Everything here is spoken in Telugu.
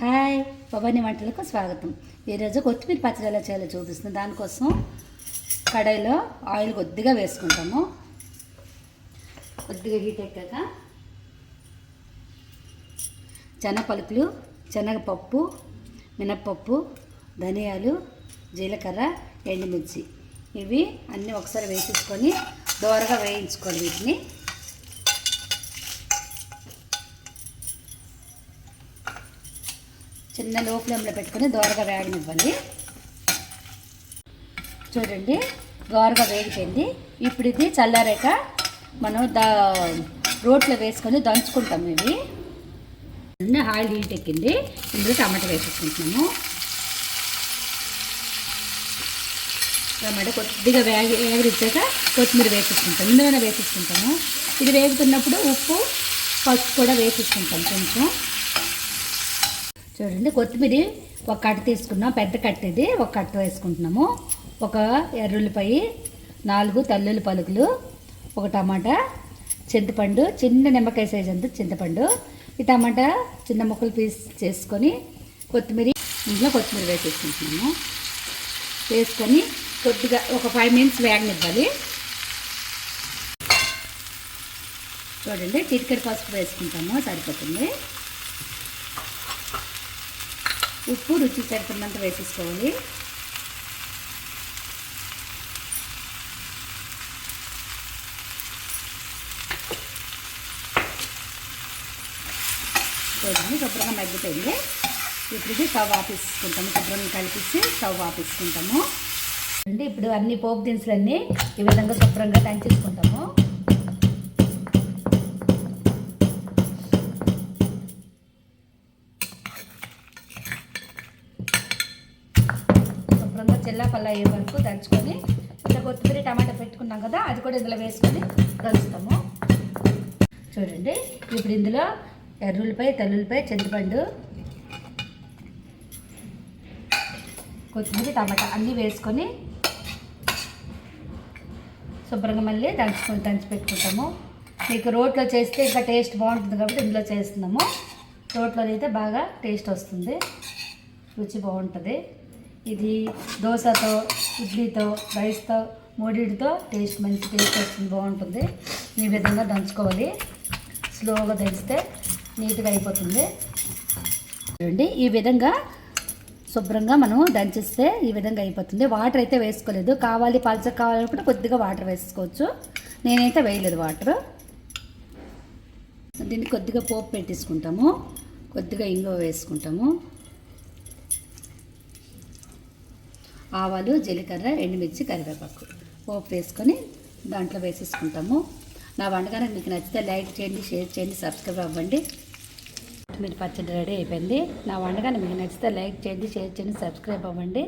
హాయ్ పవని వంటలకు స్వాగతం. ఈరోజు కొత్తిమీర పచ్చడి ఎలా చేయాలో చూపిస్తుంది దానికోసం కడాయిలో ఆయిల్ కొద్దిగా వేసుకుంటాము. కొద్దిగా హీట్ ఎక్కాక శనగ పలుకులు శనగపప్పు మినప్పప్పు ధనియాలు జీలకర్ర ఎండుమిర్చి. ఇవి అన్నీ ఒకసారి వేసేసుకొని దోరగా వేయించుకోవాలి వీటిని. చిన్న లో ఫ్లేమ్లో పెట్టుకొని దోరగా వేగనివ్వండి. చూడండి దోరగా వేగిపోయింది. ఇప్పుడు ఇది చల్లారాక మనం దా రోట్లో వేసుకొని దంచుకుంటాం ఇవి. ఆయిల్ హీట్ ఎక్కింది. ఇందులో టమాటా వేసేసుకుంటున్నాము. టమాటా కొద్దిగా వేగి వేగరిచ్చాక కొత్తిమీర వేసేసుకుంటాం. ఇందులోనే వేసేసుకుంటాము. ఇది వేగుతున్నప్పుడు ఉప్పు పసుపు కూడా వేసేసుకుంటాం కొంచెం. చూడండి కొత్తిమీర ఒక కట్ట తీసుకున్నాం పెద్ద కట్ట ఇది ఒక కట్ట వేసుకుంటున్నాము. ఒక ఎర్రుల్లిపాయి నాలుగు తల్లుల్లి పలుకులు ఒక టమాటా చింతపండు చిన్న నిమ్మకాయ సైజ్ అంత చింతపండు. ఈ టమాటా చిన్న ముక్కలు పీస్ చేసుకొని కొత్తిమీర ఇంట్లో కొత్తిమీర వేసేసుకుంటున్నాము. వేసుకొని కొద్దిగా ఒక ఫైవ్ మినిట్స్ వేగనివ్వాలి. చూడండి చిటికెడు పసుపు వేసుకుంటాము సరిపోతుంది. ఉప్పు రుచి సరిపడినంత వేసేసుకోవాలి. చూడండి శుభ్రంగా మగ్గిపోయింది. ఇప్పుడు ఇది స్టవ్ ఆపేసుకుంటాము శుభ్రంగా కలిపించి స్టవ్ ఆపేసుకుంటాము అండి ఇప్పుడు అన్ని పోపు దినుసులన్నీ ఈ విధంగా శుభ్రంగా దంచేసుకుంటాము. శుభ్రంగా అయ్యే వరకు దంచుకొని ఇట్లా కొత్తిమీర టమాటా పెట్టుకున్నాం కదా అది కూడా ఇందులో వేసుకొని దంచుతాము. చూడండి ఇప్పుడు ఇందులో ఎర్రులపై తెల్లులపై చింతపండు కొత్తిమీర టమాటా అన్నీ వేసుకొని శుభ్రంగా మళ్ళీ దంచుకొని దంచి పెట్టుకుంటాము. మీకు రోట్లో చేస్తే ఇంకా టేస్ట్ బాగుంటుంది కాబట్టి ఇందులో చేస్తున్నాము. రోట్లో అయితే బాగా టేస్ట్ వస్తుంది. రుచి బాగుంటుంది. ఇది దోశతో ఇడ్లీతో రైస్తో మూడిటితో టేస్ట్ మంచి టేస్ట్ వస్తుంది బాగుంటుంది. ఈ విధంగా దంచుకోవాలి. స్లోగా దంచితే నీట్గా అయిపోతుంది. చూడండి ఈ విధంగా శుభ్రంగా మనం దంచిస్తే ఈ విధంగా అయిపోతుంది. వాటర్ అయితే వేసుకోలేదు. కావాలి పల్చగా కావాలనుకుంటే కొద్దిగా వాటర్ వేసుకోవచ్చు. నేనైతే వేయలేదు వాటర్. దీన్ని కొద్దిగా పోపు పెట్టేసుకుంటాము. కొద్దిగా ఇంగువ వేసుకుంటాము. ఆవాలు జీలకర్ర ఎండుమిర్చి కరివేపాకు. పోపు వేసుకొని దాంట్లో వేసేసుకుంటాము. నా వంటకానికి మీకు నచ్చితే లైక్ చేయండి షేర్ చేయండి సబ్స్క్రైబ్ అవ్వండి. మీరు పచ్చడి రెడీ అయిపోయింది. నా వంటకాన్ని మీకు నచ్చితే లైక్ చేయండి షేర్ చేయండి సబ్స్క్రైబ్ అవ్వండి.